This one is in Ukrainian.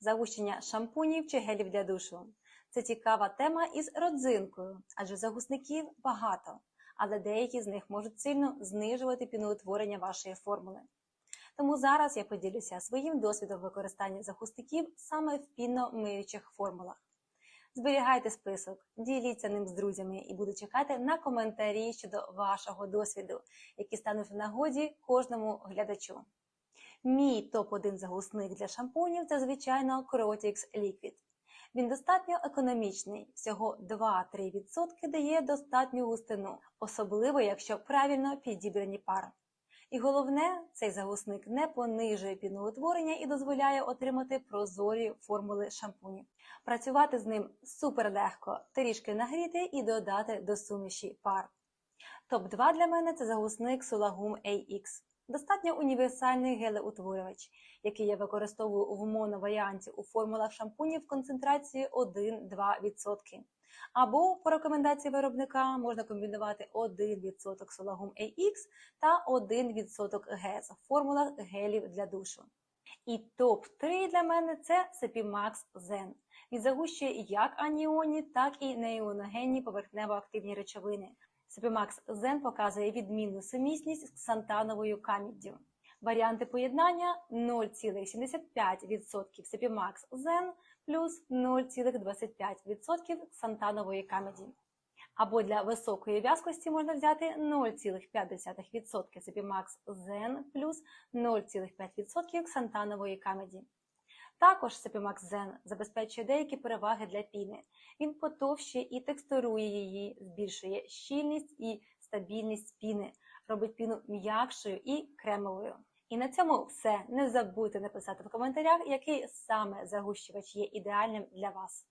Загущення шампунів чи гелів для душу. Це цікава тема із родзинкою, адже загусників багато, але деякі з них можуть сильно знижувати піноутворення вашої формули. Тому зараз я поділюся своїм досвідом використання загусників саме в пінно-миючих формулах. Зберігайте список, діліться ним з друзями і буду чекати на коментарі щодо вашого досвіду, які стануть в нагоді кожному глядачу. Мій топ-1 загусник для шампунів це, звичайно, Crotix Liquid. Він достатньо економічний, всього 2-3% дає достатню густину, особливо якщо правильно підібрані пар. І головне, цей загусник не понижує піноутворення і дозволяє отримати прозорі формули шампунів. Працювати з ним супер легко, трішки нагріти і додати до суміші пар. Топ-2 для мене це загусник Sulagum AX. Достатньо універсальний гелеутворювач, який я використовую в моноваріанті у формулах шампунів концентрації 1-2%. Або по рекомендації виробника можна комбінувати 1% Sulagum AX та 1% GES в формулах гелів для душу. І топ-3 для мене це Sepimax Zen. Він загущує як аніонні, так і неіоногенні поверхнево-активні речовини. Sepimax Zen показує відмінну сумісність з ксантановою каміддю. Варіанти поєднання 0,75% Sepimax Zen плюс 0,25% ксантанової камеді. Або для високої в'язкості можна взяти 0,5% Sepimax Zen плюс 0,5% ксантанової камеді. Також сепімакзен забезпечує деякі переваги для піни. Він потовщує і текстурує її, збільшує щільність і стабільність піни, робить піну м'якшою і кремовою. І на цьому все. Не забудьте написати в коментарях, який саме загущувач є ідеальним для вас.